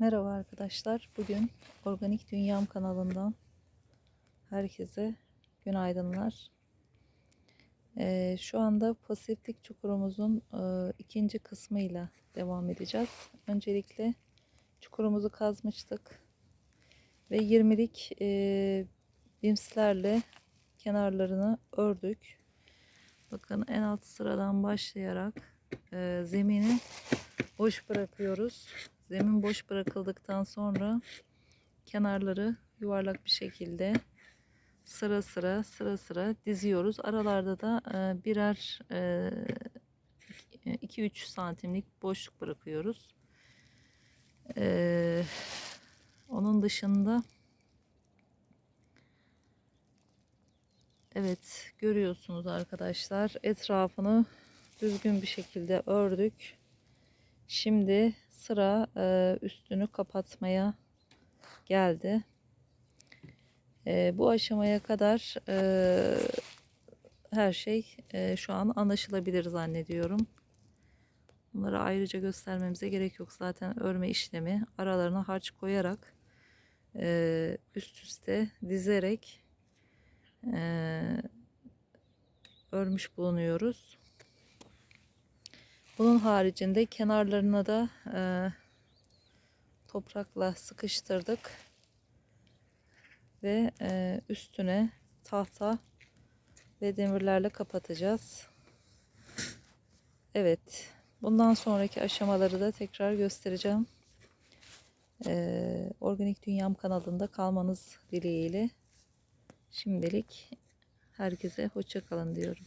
Merhaba arkadaşlar. Bugün Organik Dünyam kanalından herkese günaydınlar. Ee, şu anda pasiflik çukurumuzun e, ikinci kısmıyla devam edeceğiz. Öncelikle çukurumuzu kazmıştık ve 20'lik e, bimslerle kenarlarını ördük. Bakın en alt sıradan başlayarak e, zemini boş bırakıyoruz. Zemin boş bırakıldıktan sonra kenarları yuvarlak bir şekilde sıra sıra sıra sıra diziyoruz. Aralarda da e, birer 2-3 santimlik boşluk bırakıyoruz. E, onun dışında evet görüyorsunuz arkadaşlar etrafını düzgün bir şekilde ördük. Şimdi sıra e, üstünü kapatmaya geldi. E, bu aşamaya kadar e, her şey e, şu an anlaşılabilir zannediyorum. Bunları ayrıca göstermemize gerek yok. Zaten örme işlemi aralarına harç koyarak e, üst üste dizerek e, örmüş bulunuyoruz. Bunun haricinde kenarlarına da e, toprakla sıkıştırdık ve e, üstüne tahta ve demirlerle kapatacağız. Evet, bundan sonraki aşamaları da tekrar göstereceğim. E, Organik Dünyam kanalında kalmanız dileğiyle şimdilik herkese hoşça kalın diyorum.